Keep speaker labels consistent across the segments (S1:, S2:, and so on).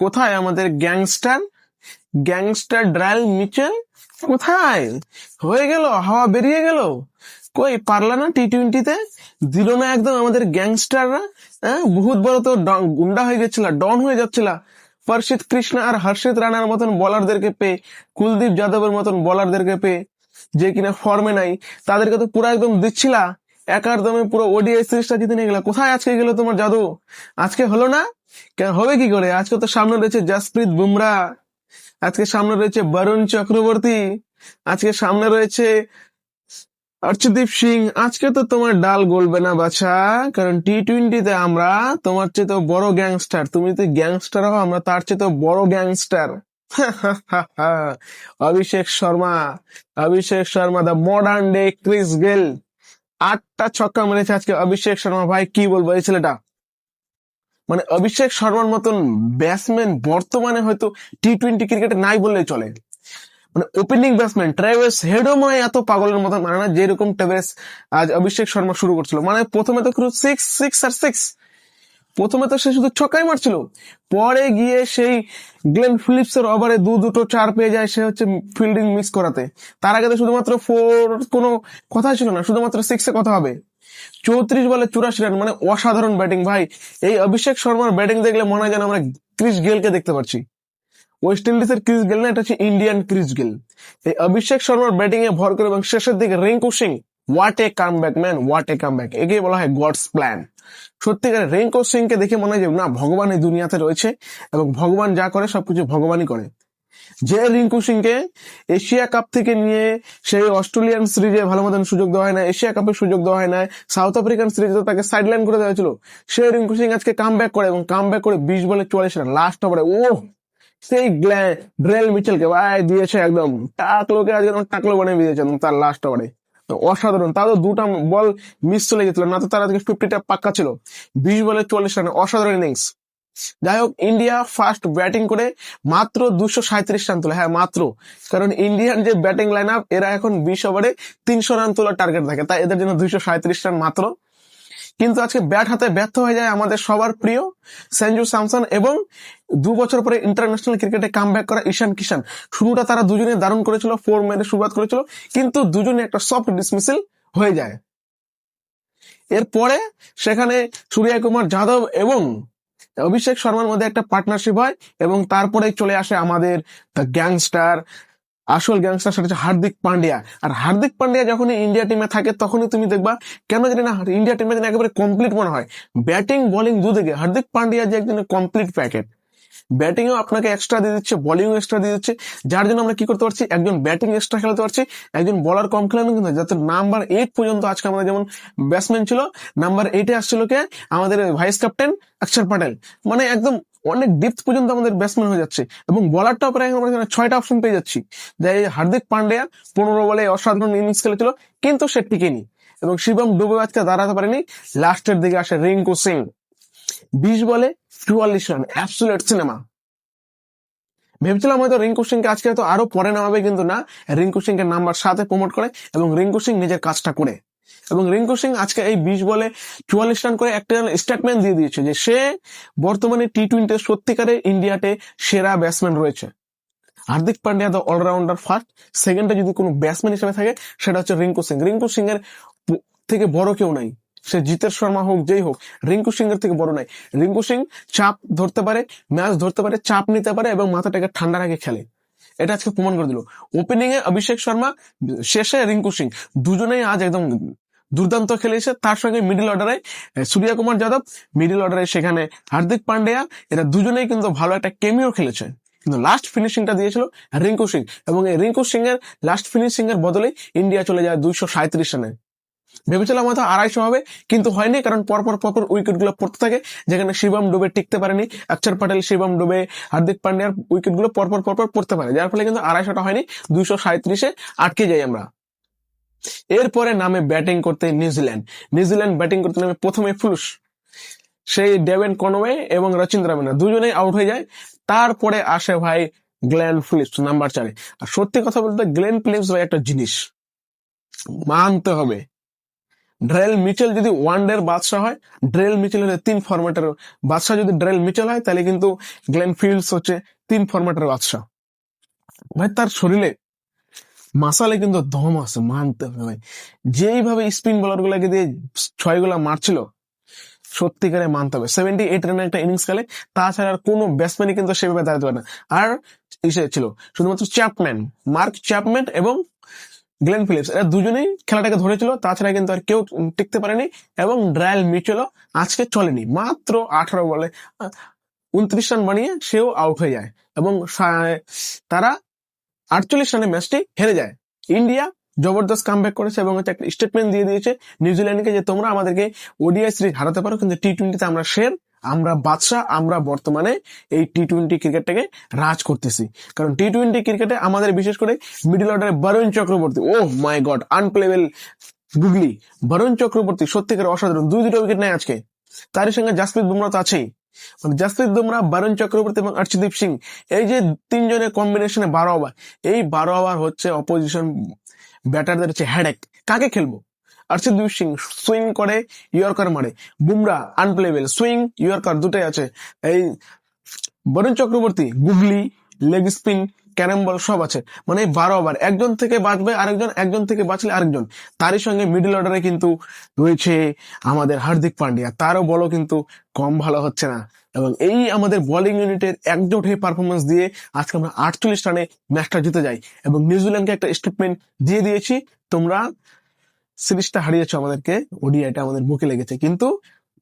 S1: কোথায় আমাদের gangster? Gangster ড্রাইল Mitchell? কোথায়? হয়ে গেল, হাওয়া বেরিয়ে গেল। কই, পারলা না টি টোয়েন্টিতে দিল না একদম আমাদের গ্যাংস্টাররা? হ্যাঁ বহুত বড় তো গুন্ডা হয়ে গেছিল, ডন হয়ে যাচ্ছিল। পর্ষিত কৃষ্ণ আর হর্ষিত রানার মতন বলারদেরকে পেয়ে, কুলদীপ যাদবের মতন বলারদেরকে পেয়ে, যে কিনা ফর্মে নাই, তাদেরকে তো পুরো একদম দিচ্ছিলা। একার দমে পুরো ওডিআই সিরিজটা জিতে নিয়ে গেল কোথায় আজকে গেল তোমার জাদু? আজকে হলো না? কেন হবে কি করে? আজকে তো সামনে রয়েছে জাসপ্রীত বুমরা, আজকে সামনে রয়েছে বরুণ চক্রবর্তী, আজকে সামনে রয়েছে অর্চদীপ সিং। আজকে তো তোমার ডাল গলবে না বাছা, কারণ টি টোয়েন্টিতে আমরা তোমার চেয়ে তো বড় গ্যাংস্টার তুমি তো গ্যাংস্টার হও, আমরা তার চেয়ে তো বড় gangster Abhishek Sharma Abhishek Sharma the modern day Chris Gayle আটটা ছক্কা মেরেছে আজকে অভিষেক শর্মা। ভাই, কি বলব এই ছেলেটা? মানে অভিষেক শর্মার মতন ব্যাটসম্যান বর্তমানে হয়তো টি টোয়েন্টি ক্রিকেটে নাই বললেই চলে। মানে ওপেনিং ব্যাটসম্যান ট্রেভেস হেডও মানে এত পাগলের মতন মানে না, যেরকম ট্রেভেস আজ অভিষেক শর্মা শুরু করছিল। মানে প্রথমে তো সিক্স সিক্স আর সিক্স প্রথমে তো সে শুধু ছক্কাই মারছিল। পরে গিয়ে সেই গ্লেন ফিলিপস এর ওভারে দু দুটো চার পেয়ে যায়, সে হচ্ছে ফিল্ডিং মিস করাতে। তার আগে তো শুধুমাত্র ফোর কোনো কথা ছিল না, শুধুমাত্র সিক্সে কথা হবে। চৌত্রিশ বলে চুরাশি রান মানে অসাধারণ ব্যাটিং ভাই, এই অভিষেক শর্মার ব্যাটিং দেখলে মনে হয় যেন আমরা ক্রিস গেলকে দেখতে পাচ্ছি। ওয়েস্ট ইন্ডিজের ক্রিস গেল না, এটা হচ্ছে ইন্ডিয়ান ক্রিস গেল। এই অভিষেক শর্মার ব্যাটিং এ ভর করে এবং শেষের দিকে Rinku Singh what a comeback man what a comeback একেই বলা হয় গডস প্ল্যান সত্যিকার রিঙ্কু সিং কে দেখে মনে হয় যে, না, ভগবান এই দুনিয়াতে রয়েছে এবং ভগবান যা করে সবকিছু ভগবানই করে। যে রিঙ্কু সিংকে এশিয়া কাপ থেকে নিয়ে সেই অস্ট্রেলিয়ান সিরিজে ভালো মতন সুযোগ দেওয়া হয় না এশিয়া কাপের সুযোগ দেওয়া হয় না সাউথ আফ্রিকান সিরিজে তাকে সাইডলাইন করে দেওয়া হয়েছিল। সে রিঙ্কু সিং আজকে কাম ব্যাক করে এবং কাম ব্যাক করে বিশ বলে চুয়াল্লিশ রান লাস্ট ওভারে ও সেই ড্রেল মিচেলকে, ভাই, দিয়েছে একদম। টাকলোকে আজকে টাকলো বানিয়ে দিয়েছে তার লাস্ট ওভারে অসাধারণ। তাদের দুটা বল মিস চলে গেছিল, না তো তারা ফিফটিটা পাক্কা ছিল। বিশ বলে চল্লিশ রানে, অসাধারণ ইনিংস যাই হোক, ইন্ডিয়া ফার্স্ট ব্যাটিং করে মাত্র দুশো সাঁত্রিশ রান তোলে। হ্যাঁ মাত্র। কারণ ইন্ডিয়ান যে ব্যাটিং লাইন আপ এরা এখন বিশ ওভারে তিনশো রান তোলার টার্গেট থাকে তাই এদের জন্য দুইশো সাঁত্রিশ রান মাত্র। কিন্তু আজকে ব্যাট হাতে ব্যর্থ হয়ে যায় আমাদের সবার প্রিয় সঞ্জু স্যামসন এবং দু বছর পরে ইন্টারন্যাশনাল ক্রিকেটে কাম করা ঈশান কিষান শুরুটা তারা দুজনে দারুণ করেছিল ফোর মেরে শুরুয়াত করেছিল, কিন্তু দুজনে একটা সফট ডিসমিসিল হয়ে যায়। এরপরে সেখানে সূর্য কুমার যাদব এবং অভিষেক শর্মার মধ্যে একটা পার্টনারশিপ হয় এবং তারপরে চলে আসে আমাদের দ্য গ্যাংস্টার আসল গ্যাংস্টার সেটা হচ্ছে হার্দিক পান্ডিয়া। আর হার্দিক পান্ডিয়া যখন ইন্ডিয়া টিমে থাকে, তখনই তুমি দেখবা, কেন জানি না ইন্ডিয়া টিমে যেন একেবারে কমপ্লিট মনে হয়। ব্যাটিং বোলিং দুদিকে হার্দিক পান্ডিয়া যে একজন কমপ্লিট প্যাকেট ব্যাটিংও আপনাকে এক্সট্রা দিয়ে দিচ্ছে বোলিংও এক্সট্রা দিয়ে দিচ্ছে। যার জন্য আমরা কি করতে পারছি? একজন ব্যাটিং এক্সট্রা খেলাতে পারছি। একজন বলার কম খেলানো কিন্তু যাতে নাম্বার এইট পর্যন্ত আজকে আমাদের যেমন ব্যাটসম্যান ছিল নাম্বার এইটে আসছিল কে? আমাদের ভাইস ক্যাপ্টেন অক্ষর প্যাটেল মানে একদম অনেক ডিপথ পর্যন্ত আমাদের ব্যাটসম্যান হয়ে যাচ্ছে। এবং বলারটাও প্রায় আমরা ছয়টা অপশন পেয়ে যাচ্ছি। যাই হার্দিক পান্ডিয়া পনেরো বলে অসাধারণ ইনিংস খেলেছিল, কিন্তু সে টিকেনি। এবং শিবম ডুবে আজকে দাঁড়াতে পারেনি। লাস্টের দিকে আসে রিঙ্কু সিং। বিশ বলে চুয়াল্লিশ রান অ্যাবসুলেট সিনেমা ভেবেছিলাম হয়তো রিঙ্কু সিংকে আজকে হয়তো আরও পরে নামাবে, কিন্তু না। রিঙ্কু সিংকে নাম্বার সাথে প্রমোট করে এবং রিঙ্কু সিং নিজের কাজটা করে। এবং রিঙ্কু সিং আজকে এই বিশ বলে চুয়াল্লিশ রান করে একটা স্টেটমেন্ট দিয়ে দিয়েছে যে সে বর্তমানে টি টোয়েন্টি সত্যিকারে ইন্ডিয়াতে সেরা ব্যাটসম্যান রয়েছে। Hardik Pandya the allrounder first সেকেন্ডে যদি কোনো ব্যাটসম্যান হিসেবে থাকে, সেটা হচ্ছে রিঙ্কু সিং। রিঙ্কু সিং এর থেকে বড় কেউ নাই। সে জিতের শর্মা হোক, যেই হোক, রিঙ্কু সিং এর থেকে বড় নাই। রিঙ্কু সিং চাপ ধরতে পারে ম্যাচ ধরতে পারে, চাপ নিতে পারে এবং মাথাটাকে ঠান্ডা রেখে খেলে। এটা আজকে প্রমাণ করে দিল। ওপেনিং এ অভিষেক শর্মা, শেষে রিঙ্কু সিং। দুজনেই আজ একদম দুর্দান্ত খেলেছে। তার সঙ্গে মিডল অর্ডারে সূর্য কুমার যাদব মিডল অর্ডারে সেখানে হার্দিক পান্ডেয়া। এরা দুজনেই কিন্তু ভালো একটা কেমিও খেলেছে। কিন্তু লাস্ট ফিনিশিংটা দিয়েছিল রিঙ্কু সিং। এবং এই রিঙ্কু সিং এর লাস্ট ফিনিশিং এর বদলে ইন্ডিয়া চলে যায় দুইশো সাঁত্রিশ রানে। ভেবেছিলাম হয়তো আড়াইশো হবে, কিন্তু হয়নি, কারণ পরপর পরপর উইকেটগুলো পড়তে থাকে, যেখানে শিবম ডুবে টিকতে পারেনি। অক্ষর প্যাটেল শিবম ডুবে, হার্দিক পান্ডিয়ার উইকেটগুলো পরপর পরপর পড়তে পারে, যার ফলে কিন্তু আড়াইশোটা হয়নি, দুইশো সাঁত্রিশে আটকে যাই আমরা। এরপরে নামে ব্যাটিং করতে নিউজিল্যান্ড। নিউজিল্যান্ড ব্যাটিং করতে নামে প্রথমে ফুলুস সেই ডেভেন কনওয়ে এবং রচিন্দ্র রামিনা দুজনেই আউট হয়ে যায়। তারপরে আসে ভাই গ্লেন ফিলিপস, নাম্বার চারে। আর সত্যি কথা বলতে, গ্লেন ফিলিপস ভাই একটা জিনিস, মানতে হবে। ড্রেল মিচেল যদি ওয়ান ডের বাদশাহ হয় ড্রেল মিচেল হলে তিন ফরম্যাটের বাদশাহ যদি ড্রেল মিচেল হয়, তাহলে কিন্তু গ্লেন ফিল্ডস হচ্ছে তিন ফরম্যাটের বাদশাহ। ভাই, তার শরীরে মাসালে কিন্তু দম আছে, মানতে হবে ভাই। যেইভাবে স্পিন বোলার গুলাকে দিয়ে ছয়গুলা মারছিল, সত্যিকারে মানতে হবে। সেভেন্টি এইট রানের একটা ইনিংস খেলে, তাছাড়া আর কোনো ব্যাটসম্যানই কিন্তু সেভাবে দাঁড়াতে পারে না। আর ইসে ছিল, শুধুমাত্র চ্যাপম্যান মার্ক চ্যাপম্যান এবং গ্লেন ফিলিপস এরা দুজনেই খেলাটাকে ধরেছিল, তাছাড়া কিন্তু আর কেউ টিকতে পারেনি এবং ড্রায়াল মিচেলও আজকে চলেনি, মাত্র আঠারো বলে উনত্রিশ রান বানিয়ে সেও আউট হয়ে যায় এবং তারা আটচল্লিশ রানে ম্যাচটি হেরে যায়। ইন্ডিয়া জবরদস্ত কামব্যাক করেছে এবং একটা স্টেটমেন্ট দিয়ে দিয়েছে, নিউজিল্যান্ডকে যে তোমরা আমাদেরকে ওডিআই সিরিজ হারাতে পারো, কিন্তু টি টোয়েন্টিতে আমরা শের আমরা বাদশাহ, আমরা বর্তমানে এই টি টোয়েন্টি ক্রিকেটটাকে রাজ করতেছি। কারণ টি টোয়েন্টি ক্রিকেটে আমাদের বিশেষ করে মিডল অর্ডারে Varun Chakravarthy oh my god unplayable googly. Varun Chakravarthy সত্যিকার অসাধারণ দুই দুটো উইকেট নেয় আজকে। তারই সঙ্গে জাসপ্রীত বুমরা তো আছেই। মানে জাসপ্রীত বুমরা বরুণ চক্রবর্তী এবং অর্শদীপ সিং, এই যে তিনজনের কম্বিনেশনে বারো ওভার এই বারো ওভার হচ্ছে অপোজিশন ব্যাটারদের হচ্ছে হ্যাডেক কাকে খেলব? অর্শদীপ সিং সুইং করে ইয়র্কার মারে। বুমরা আনপ্লেবেল সুইং ইয়র্কার দুটাই আছে। এই Varun Chakravarthy, googly leg spin carrom ball সব আছে। মানে বারো ওভার একজন থেকে বাঁচবে আরেকজন, একজন থেকে বাঁচলে আরেকজন। তারই সঙ্গে মিডল অর্ডারে কিন্তু রয়েছে আমাদের হার্দিক পান্ডিয়া। তারও বলও কিন্তু কম ভালো হচ্ছে না। এবং এই আমাদের বোলিং ইউনিটের একজোট হয়ে পারফরমেন্স দিয়ে আজকে আমরা আটচল্লিশ রানে ম্যাচটা জিতে যাই। এবং নিউজিল্যান্ডকে একটা স্টেটমেন্ট দিয়ে দিয়েছি, তোমরা সিরিজটা হারিয়েছ আমাদেরকে, ওডিআইটা আমাদের বুকে লেগেছে। কিন্তু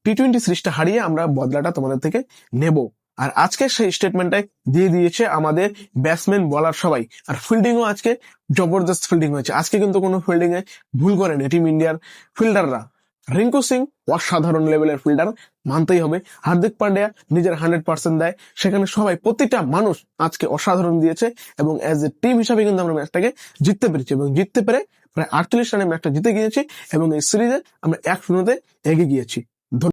S1: টি টোয়েন্টি সিরিজটা হারিয়ে আমরা বদলাটা তোমাদের থেকে নেব। আর আজকে সেই স্টেটমেন্টটাই দিয়ে দিয়েছে আমাদের ব্যাটসম্যান বলার সবাই। আর ফিল্ডিংও আজকে জবরদস্ত ফিল্ডিং হয়েছে। আজকে কিন্তু কোনো ফিল্ডিং এ ভুল করেনি টিম ইন্ডিয়ার ফিল্ডাররা রিঙ্কু সিং, অসাধারণ লেভেলের ফিল্ডার মানতেই হবে। হার্দিক পান্ডিয়া নিজের হান্ড্রেড পার্সেন্ট দেয়। সেখানে সবাই প্রতিটা মানুষ আজকে অসাধারণ দিয়েছে এবং অ্যাজ এ টিম হিসাবে কিন্তু আমরা ম্যাচটাকে জিততে পেরেছি এবং জিততে পেরে প্রায় আটচল্লিশ রানে ম্যাচটা জিতে গিয়েছি এবং এই সিরিজে আমরা এক শূন্যতে এগিয়ে গিয়েছি।